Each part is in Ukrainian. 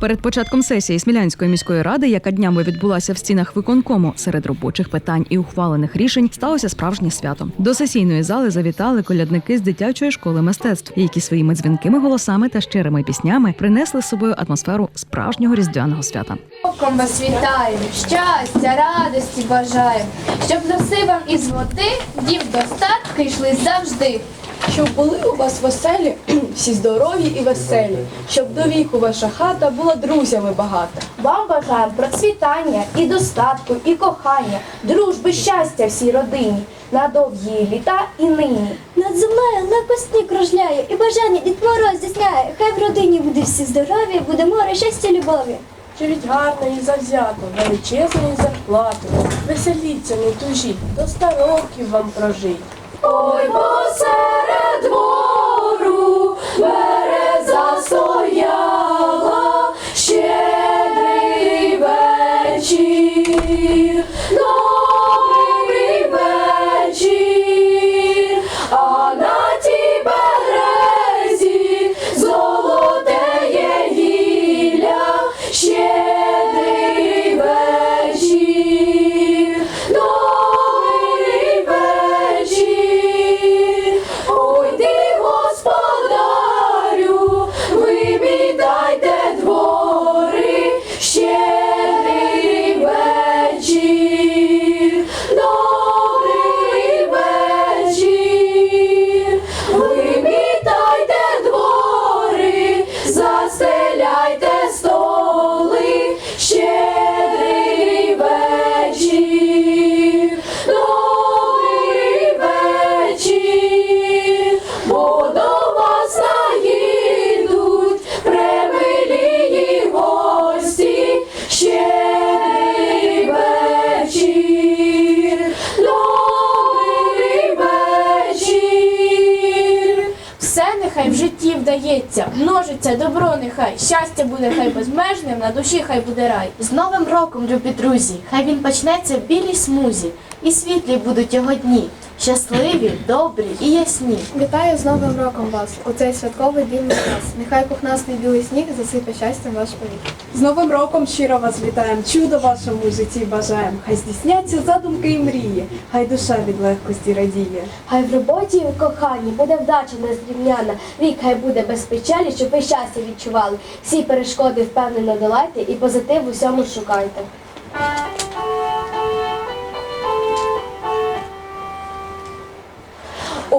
Перед початком сесії Смілянської міської ради, яка днями відбулася в стінах виконкому, серед робочих питань і ухвалених рішень сталося справжнє свято. До сесійної зали завітали колядники з дитячої школи мистецтв, які своїми дзвінкими голосами та щирими піснями принесли з собою атмосферу справжнього різдвяного свята. Роком вас вітаємо, щастя, радості бажаємо, щоб носи вам із злоти, дів достатки йшли завжди. Щоб були у вас веселі, всі здорові і веселі, щоб до віку ваша хата була друзями багата. Вам бажаємо процвітання і достатку, і кохання, дружби, щастя всій родині, на довгі літа і нині. Над землею легкосні кружляє, і бажання від мороз здійсняє. Хай в родині буде всі здорові, буде море щастя, любові. Живіть гарно і завзято, величезною зарплатою. Веселіться, не тужіть, до ста років вам прожить. Ой, посеред двору житті вдається, множиться добро нехай, щастя буде хай безмежним, на душі хай буде рай. З Новим роком, любі друзі! Хай він почнеться в білій смузі, і світлі будуть його дні, щасливі, добрі і ясні. Вітаю з Новим роком вас у цей святковий день час. Нехай пухнастий білий сніг засипе щастям ваш повік. З Новим роком щиро вас вітаємо, чудо вашому житті бажаємо. Хай здійсняться задумки і мрії, хай душа від легкості радіє. Хай в роботі і в коханні буде вдача незрівняна. Рік хай буде без печалі, щоб ви щастя відчували. Всі перешкоди впевнено долайте і позитив усьому шукайте.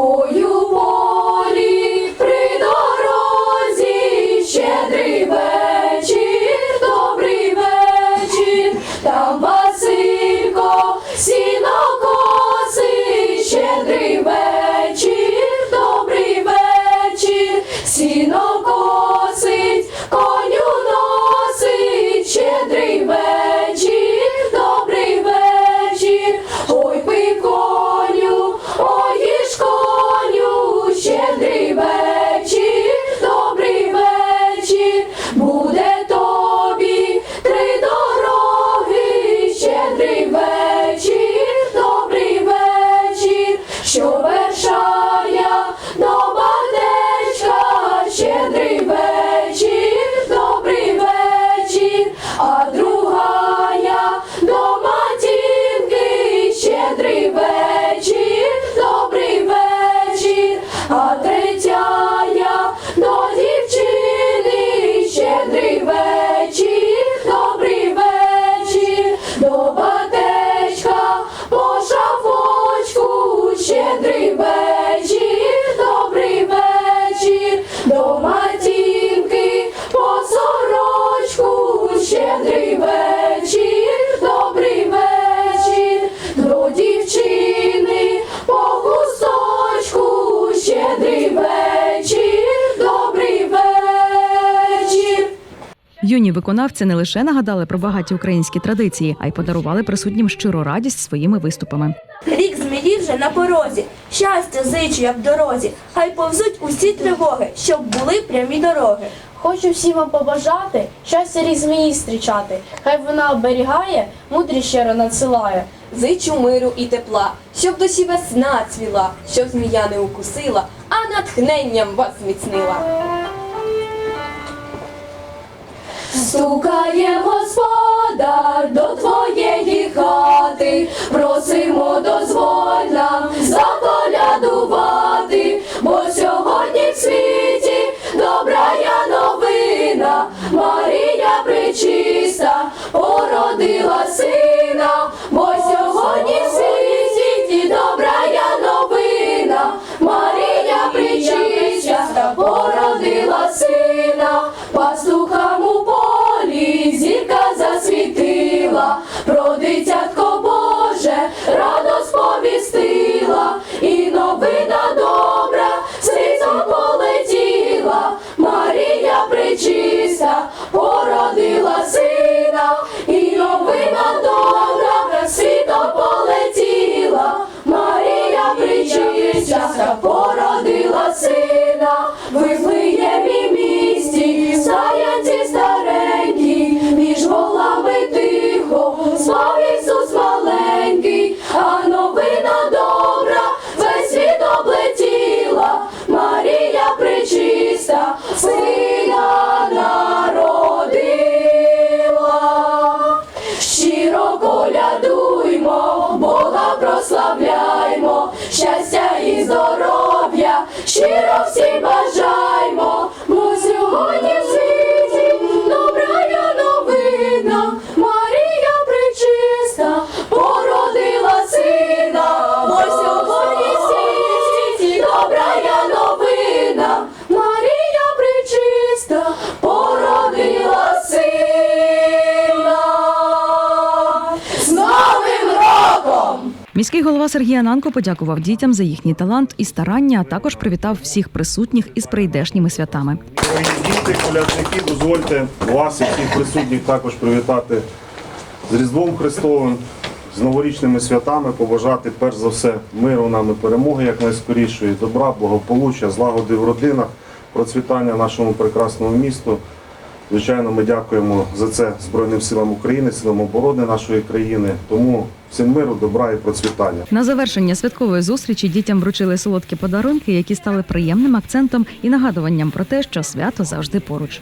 Ой, у Юні виконавці не лише нагадали про багаті українські традиції, а й подарували присутнім щиру радість своїми виступами. Рік змії вже на порозі, щастя зичу, як в дорозі, хай повзуть усі тривоги, щоб були прямі дороги. Хочу всім вам побажати, щастя рік змії зустрічати. Хай вона оберігає, мудрі щиро надсилає. Зичу миру і тепла, щоб душі весна цвіла, щоб змія не укусила, а натхненням вас зміцнила. Стукає господар до твоєї хати, просимо дозволь нам сина, місті, стоянці старенькі, між волами тихо, спав Ісус маленький, а новина добра весь світ облетіла, Марія пречиста, сина народила. Щиро колядуймо, Міський голова Сергій Ананко подякував дітям за їхній талант і старання, а також привітав всіх присутніх із прийдешніми святами. Дорогі діти, колядники, дозвольте вас і всіх присутніх також привітати з Різдвом Христовим, з новорічними святами, побажати перш за все миру нам і перемоги якнайскорішої, добра, благополуччя, злагоди в родинах, процвітання нашому прекрасному місту. Звичайно, ми дякуємо за це Збройним силам України, силам оборони нашої країни. Тому всім миру, добра і процвітання. На завершення святкової зустрічі дітям вручили солодкі подарунки, які стали приємним акцентом і нагадуванням про те, що свято завжди поруч.